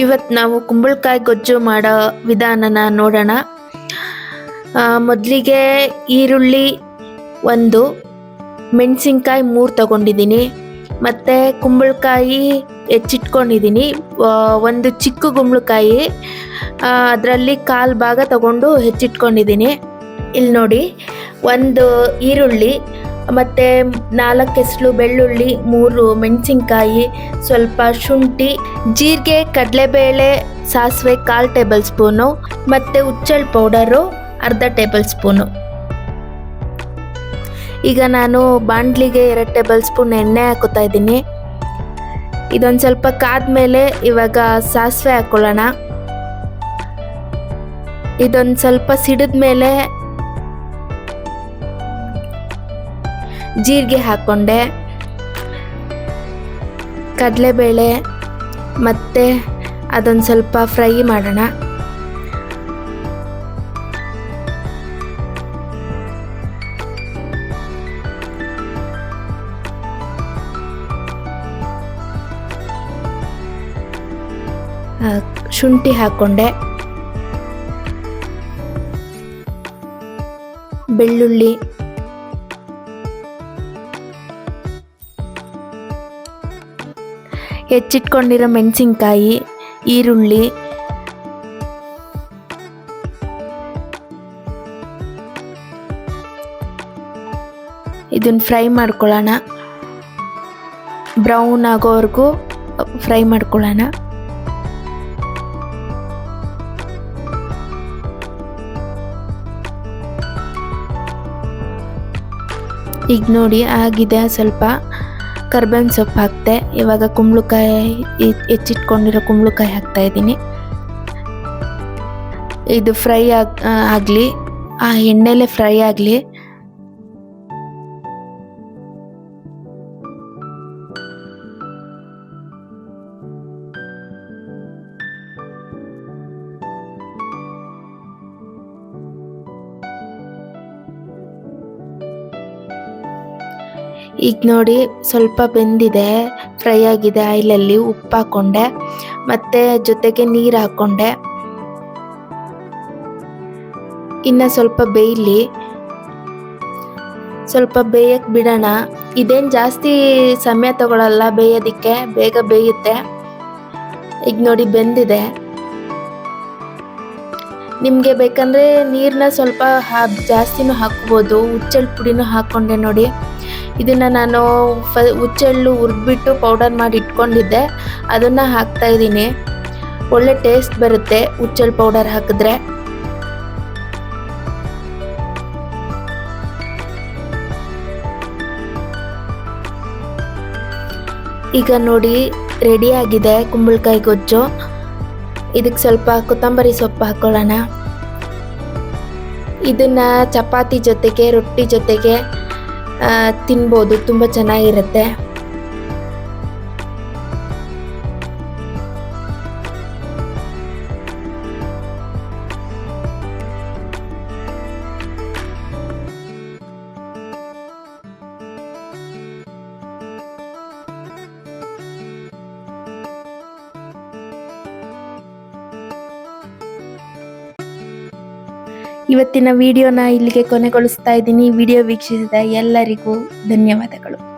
ಇವತ್ತು ನಾವು ಕುಂಬಳಕಾಯಿ ಗೊಜ್ಜು ಮಾಡೋ ವಿಧಾನನ ನೋಡೋಣ. ಮೊದಲಿಗೆ ಈರುಳ್ಳಿ ಒಂದು, ಮೆಣಸಿನ್ಕಾಯಿ ಮೂರು ತಗೊಂಡಿದ್ದೀನಿ. ಮತ್ತು ಕುಂಬಳಕಾಯಿ ಹೆಚ್ಚಿಟ್ಕೊಂಡಿದ್ದೀನಿ. ಒಂದು ಚಿಕ್ಕ ಕುಂಬಳಕಾಯಿ ಅದರಲ್ಲಿ ಕಾಲು ಭಾಗ ತಗೊಂಡು ಹೆಚ್ಚಿಟ್ಕೊಂಡಿದ್ದೀನಿ. ಇಲ್ಲಿ ನೋಡಿ ಒಂದು ಈರುಳ್ಳಿ ಮತ್ತು ನಾಲ್ಕು ಎಸ್ಲು ಬೆಳ್ಳುಳ್ಳಿ, ಮೂರು ಮೆಣಸಿನ್ಕಾಯಿ, ಸ್ವಲ್ಪ ಶುಂಠಿ, ಜೀರಿಗೆ, ಕಡಲೆಬೇಳೆ, ಸಾಸಿವೆ ಕಾಲು ಟೇಬಲ್ ಸ್ಪೂನು, ಮತ್ತು ಉಚ್ಚಲ್ ಪೌಡರು ಅರ್ಧ ಟೇಬಲ್ ಸ್ಪೂನು. ಈಗ ನಾನು ಬಾಂಡ್ಲಿಗೆ ಎರಡು ಟೇಬಲ್ ಸ್ಪೂನ್ ಎಣ್ಣೆ ಹಾಕೋತಾ ಇದ್ದೀನಿ. ಇದೊಂದು ಸ್ವಲ್ಪ ಕಾದ್ಮೇಲೆ ಇವಾಗ ಸಾಸಿವೆ ಹಾಕ್ಕೊಳ್ಳೋಣ ಇದೊಂದು ಸ್ವಲ್ಪ ಸಿಡಿದ ಮೇಲೆ ಜೀರಿಗೆ ಹಾಕ್ಕೊಂಡೆ ಕಡಲೆಬೇಳೆ ಮತ್ತು ಅದೊಂದು ಸ್ವಲ್ಪ ಫ್ರೈ ಮಾಡೋಣ. ಶುಂಠಿ ಹಾಕ್ಕೊಂಡೆ ಬೆಳ್ಳುಳ್ಳಿ ಹೆಚ್ಚಿಟ್ಕೊಂಡಿರೋ ಮೆಣಸಿನ್ಕಾಯಿ ಈರುಳ್ಳಿ ಇದನ್ನ ಫ್ರೈ ಮಾಡ್ಕೊಳ್ಳೋಣ. ಬ್ರೌನ್ ಆಗೋವರೆಗೂ ಫ್ರೈ ಮಾಡ್ಕೊಳ್ಳೋಣ. ಈಗ ನೋಡಿ ಆಗಿದೆ ಸ್ವಲ್ಪ. ಕರ್ಬೇವಿನ ಸೊಪ್ಪು ಹಾಕಿದೆ, ಇವಾಗ ಕುಂಬಳಕಾಯಿ ಹೆಚ್ಚಿಟ್ಕೊಂಡಿರೋ ಕುಂಬಳಕಾಯಿ ಹಾಕ್ತಾ ಇದ್ದೀನಿ. ಇದು ಫ್ರೈ ಆಗ್ ಆಗಲಿ, ಆ ಎಣ್ಣೆಲೆ ಫ್ರೈ ಆಗಲಿ ಈಗ ನೋಡಿ ಸ್ವಲ್ಪ ಬೆಂದಿದೆ, ಫ್ರೈ ಆಗಿದೆ ಆಯಿಲಲ್ಲಿ ಉಪ್ಪು ಹಾಕ್ಕೊಂಡೆ ಮತ್ತು ಜೊತೆಗೆ ನೀರು ಹಾಕ್ಕೊಂಡೆ ಇನ್ನು ಸ್ವಲ್ಪ ಬೇಯಲಿ. ಸ್ವಲ್ಪ ಬೇಯಕ್ಕೆ ಬಿಡೋಣ. ಇದೇನು ಜಾಸ್ತಿ ಸಮಯ ತಗೊಳ್ಳಲ್ಲ ಬೇಯೋದಕ್ಕೆ, ಬೇಗ ಬೇಯುತ್ತೆ. ಈಗ ನೋಡಿ ಬೆಂದಿದೆ. ನಿಮಗೆ ಬೇಕಂದರೆ ನೀರನ್ನ ಸ್ವಲ್ಪ ಹಾ ಜಾಸ್ತಿನೂ ಹಾಕ್ಬೋದು ಉಚ್ಚಲ್ ಪುಡಿನೂ ಹಾಕ್ಕೊಂಡೆ ನೋಡಿ. ಇದನ್ನು ನಾನು ಫ, ಹುಚ್ಚೆಳ್ಳು ಹುರಿದ್ಬಿಟ್ಟು ಪೌಡರ್ ಮಾಡಿ ಇಟ್ಕೊಂಡಿದ್ದೆ. ಅದನ್ನು ಹಾಕ್ತಾ ಇದ್ದೀನಿ. ಒಳ್ಳೆ ಟೇಸ್ಟ್ ಬರುತ್ತೆ ಹುಚ್ಚೆಳ್ಳು ಪೌಡರ್ ಹಾಕಿದ್ರೆ. ಈಗ ನೋಡಿ ರೆಡಿ ಆಗಿದೆ ಕುಂಬಳಕಾಯಿ ಗೊಜ್ಜು. ಇದಕ್ಕೆ ಸ್ವಲ್ಪ ಕೊತ್ತಂಬರಿ ಸೊಪ್ಪು ಹಾಕ್ಕೊಳ್ಳೋಣ ಇದನ್ನು ಚಪಾತಿ ಜೊತೆಗೆ, ರೊಟ್ಟಿ ಜೊತೆಗೆ ತಿನ್ಬೋದು ತುಂಬ ಚೆನ್ನಾಗಿರುತ್ತೆ. ಇವತ್ತಿನ ವಿಡಿಯೋನ ಇಲ್ಲಿಗೆ ಕೊನೆಗೊಳಿಸ್ತಾ ಇದ್ದೀನಿ. ವಿಡಿಯೋ ವೀಕ್ಷಿಸಿದ ಎಲ್ಲರಿಗೂ ಧನ್ಯವಾದಗಳು.